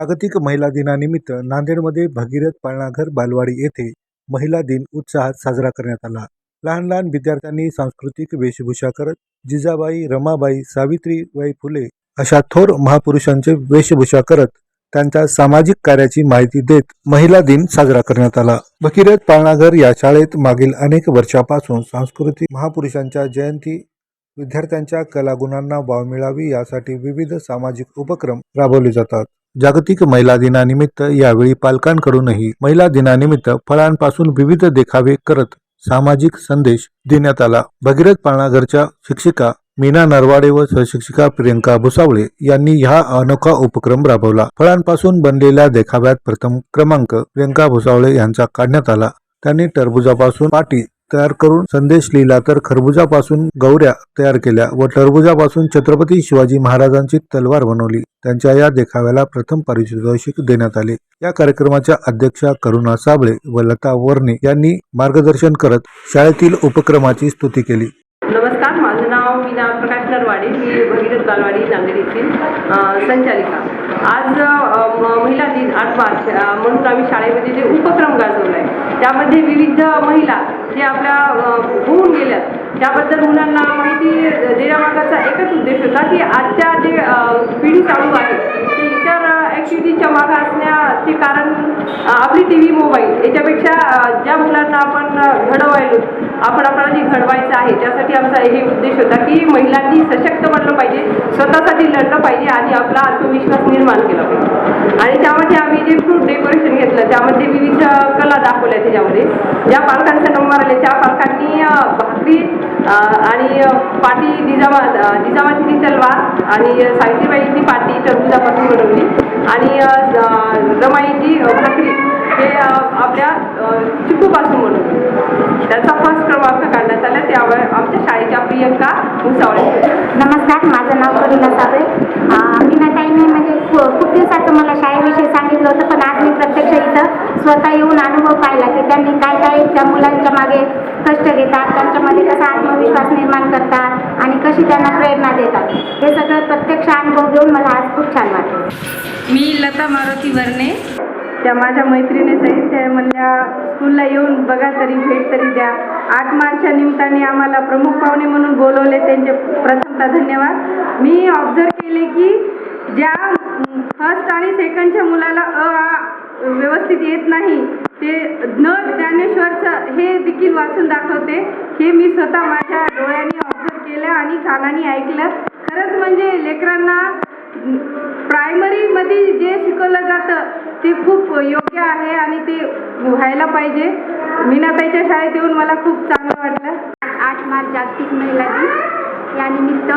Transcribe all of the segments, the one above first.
जागतिक महिला दिनानिमित्त नांदेडमध्ये भगीरथ पाळणाघर बालवाडी येथे महिला दिन उत्साहात साजरा करण्यात आला. लहान लहान विद्यार्थ्यांनी सांस्कृतिक वेशभूषा करत जिजाबाई रमाबाई सावित्रीबाई फुले अशा थोर महापुरुषांचे वेशभूषा करत त्यांच्या सामाजिक कार्याची माहिती देत महिला दिन साजरा करण्यात आला. भगीरथ पाळणाघर या शाळेत मागील अनेक वर्षापासून सांस्कृतिक महापुरुषांच्या जयंती विद्यार्थ्यांच्या कलागुणांना वाव मिळावी यासाठी विविध सामाजिक उपक्रम राबवले जातात. जागतिक महिला दिनानिमित्त यावेळी पालकांकडूनही महिला दिनानिमित्त फळांपासून विविध देखावे करत सामाजिक संदेश देण्यात आला. भगीरथ पाळणाघरच्या शिक्षिका मीना नरवाडे व सहशिक्षिका प्रियंका भुसावळे यांनी हा अनोखा उपक्रम राबवला. फळांपासून बनलेल्या देखाव्यात प्रथम क्रमांक प्रियंका भुसावळे यांचा काढण्यात आला. त्यांनी टरबुजापासून पाटी तयार करून संदेश लिहिला तर खरबुजापासून गौऱ्या तयार केल्या व टरबुजापासून छत्रपती शिवाजी महाराजांची तलवार बनवली. त्यांच्या या देखाव्याला प्रथम पारितोषिक देण्यात आले. या कार्यक्रमाच्या अध्यक्षा करुणा साबळे व लता वर्णे यांनी मार्गदर्शन करत शाळेतील उपक्रमाची स्तुती केली. नमस्कार माझं नाव मीना प्रकाश नरवाडे मी भगीरथ बालवाडी नांदेड येथील संचालिका. आज महिला दिन आठ मार्च म्हणून आम्ही शाळेमध्ये जे उपक्रम गाजवला आहे त्यामध्ये विविध महिला जे आपल्या होऊन गेल्यात त्याबद्दल मुलांना माहिती देण्यामागाचा एकच उद्देश होता की आजच्या जे पिढी चालू आहे ते इतर ॲक्टिव्हिटीच्या मागं असण्याचे कारण आपली टी व्ही मोबाईल याच्यापेक्षा ज्या मुलांना आपण घडवायलो आपण आपल्याला जे घडवायचं आहे त्यासाठी आमचा हे उद्देश होता की महिलांनी सशक्त बनलं पाहिजे स्वतःसाठी लढलं पाहिजे आणि आपला आत्मविश्वास निर्माण केला पाहिजे. आणि त्यामध्ये आम्ही जे त्यामध्ये विविध कला दाखवल्या त्याच्यामध्ये. ज्या पालकांचा नंबर आले त्या पालकांनी भाकरी आणि पाटी जिजाबा अ, तलवार आणि सावित्रीबाईची पाटी टरबुजापासून बनवली. आणि रमाईची भाकरी हे आपल्या चिकूपासून बनवली. त्याचा फर्स्ट क्रमांक काढण्यात आला. त्यामुळे आमच्या शाळेच्या प्रियंका भुसावळे नमस्कार माझं नाव करुणा साबळे अं, मीनाताईने म्हणजे खू- खूप दिवसाचं मला शाळेविषयी सांगितलं होतं पण आज मी प्रत्यक्ष इथं स्वतः येऊन अनुभव पाहिला की त्यांनी काय काय त्या मुलांच्या मागे कष्ट घेतात त्यांच्यामध्ये कसा आत्मविश्वास निर्माण करतात आणि कशी त्यांना प्रेरणा देतात. हे सगळं प्रत्यक्ष अनुभव घेऊन मला आज खूप छान वाटलं. मी लता मारुती वर्णे. त्या माझ्या मैत्रिणीच आहेत त्या म्हणल्या स्कूलला येऊन बघा तरी भेट तरी द्या. आठ मार्चच्या निमित्ताने आम्हाला प्रमुख पाहुणे म्हणून बोलवले त्यांचे प्रथमतः धन्यवाद. मी ऑब्झर्व केले की ज्या फर्स्ट आणि सेकंडच्या मुलाला अ आ व्यवस्थित येत नाही. ते न ज्ञानेश्वरचं हे देखील वाचून दाखवते. हे मी स्वतः माझ्या डोळ्यांनी ऑब्झर्व केलं आणि कानाने ऐकलं. खरंच म्हणजे लेकरांना प्रायमरीमध्ये जे शिकवलं जातं ते खूप योग्य आहे आणि ते व्हायला पाहिजे. मीनाताईच्या शाळेत येऊन मला खूप चांगलं वाटलं. आठ मार्च जागतिक महिला दिन. यानिमित्त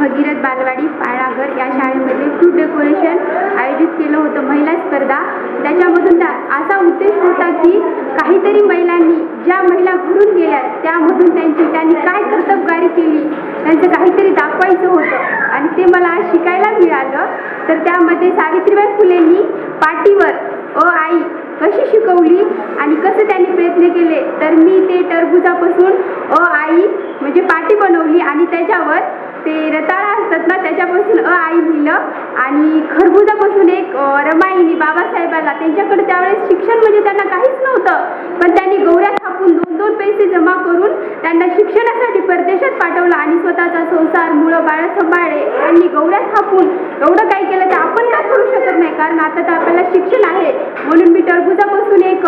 भगीरथ बालवाडी पाळणाघर या शाळेमध्ये फ्रूट डेकोरेशन आयोजित केलं होतं. महिला स्पर्धा. त्याच्यामधून असा उद्देश होता की काहीतरी महिलांनी ज्या महिला घडून गेल्या त्यामधून त्यांची त्यांनी काय कर्तबगारी केली त्यांचं काहीतरी दाखवायचं होतं आणि ते मला शिकायला मिळालं. तर त्यामध्ये सावित्रीबाई फुलेंनी पाटीवर अ आई कशी शिकवली आणि कसं त्यांनी प्रयत्न केले तर मी ते टरबुजापासून अ आई म्हणजे पाटी बनवली आणि त्याच्यावर ते रताळा असतात ना त्याच्यापासून अ आई लिहिलं आणि खरबुजापासून एक रमाईनी बाबासाहेबाला त्यांच्याकडे त्यावेळेस शिक्षण म्हणजे त्यांना काहीच नव्हतं पण त्यांनी गौऱ्या थापून दोन दोन पैसे जमा करून त्यांना शिक्षणासाठी परदेशात पाठवलं आणि स्वतःचा संसार मुळं बाळ सांभाळले आणि गौऱ्या थापून एवढं काही केलं तर आपण काय करू शकत नाही. कारण आता तर आपल्याला शिक्षण आहे. म्हणून मी टरबुजापासून एक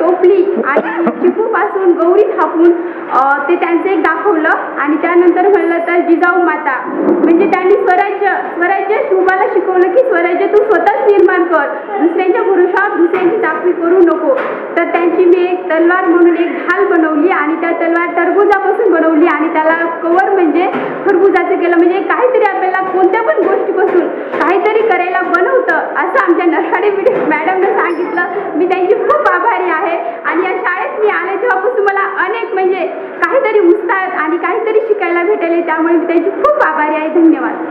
टोपली आणि चिकूपासून गौरी थापून ते त्यांचं एक दाखवलं आणि त्यानंतर म्हणलं तर जिजाऊ माता. म्हणजे त्यांनी स्वराज्य स्वराज्य शुभाला शिकवलं की स्वराज्य तू स्वतःच निर्माण कर दुसऱ्यांच्या भरोशावर दुसऱ्यांची चाकरी करू नको तर त्यांची मी एक तलवार म्हणून एक ढाल बनवली आणि त्या तलवार टरबुजापासून बनवली आणि त्याला कवर म्हणजे खरबुजाचं केलं. म्हणजे काहीतरी आपल्याला कोणत्या पण गोष्टीपासून काहीतरी करायला बनवतं असं आमच्या नरवाडे मॅडमनं सांगितलं. मी त्यांची खूप आभारी आहे. आणि या शाळेत मी आले तेव्हापासून मला अनेक म्हणजे काहीतरी उत्साह आणि काहीतरी शिकायला भेटले. त्यामुळे मी त्यांची खूप आभारी आहे. धन्यवाद.